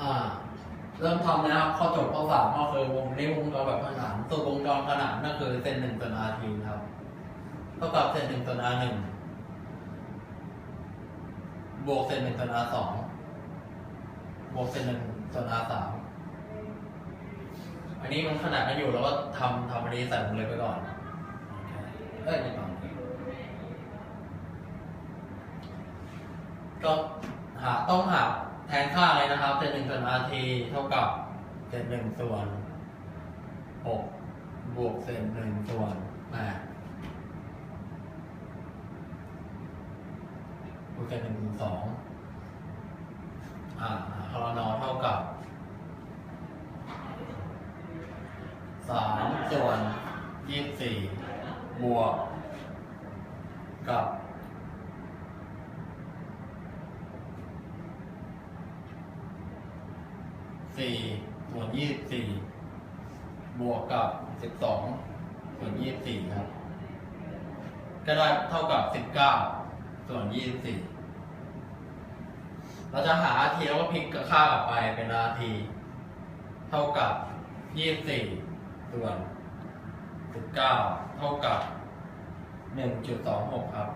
อ่า เริ่มทำนะครับพอจบข้อสามก็คือวงนี้วงจรแบบขนานส่วนวงจรขนานนั่นคือเซนหนึ่งส่วนอาทีครับเท่ากับเซนหนึ่งส่วนอาหนึ่งบวกเซนหนึ่งส่วนอาสองบวกเซนหนึ่งส่วนอาสามอันนี้มันขนาดกันอยู่แล้วก็ทำทำอันนี้ใส่ลงเลยไปก่อนโอเคเอ้ยไม่ต้องก็หาต้องหา แทนค่าเลยนะครับเซนหนึ่งส่วนอาทีเท่ากับเซนหนึ่งส่วนหกบวกเซนหนึ่งส่วนแปดบวกเซนหนึ่งส่วนสองอ่าคอรนอเท่ากับสามส่วนยี่สิบสี่บวกกับ สี่ส่วนยี่สิบสี่บวกกับสิบสองส่วนยี่สิบสี่ครับ ก็ได้เท่ากับสิบเก้าส่วนยี่สิบสี่เราจะหาอาทีแล้วก็พลิกค่ากลับไปเป็นอาที เท่ากับยี่สิบสี่ส่วนสิบเก้าเท่ากับหนึ่งจุดสองหกครับ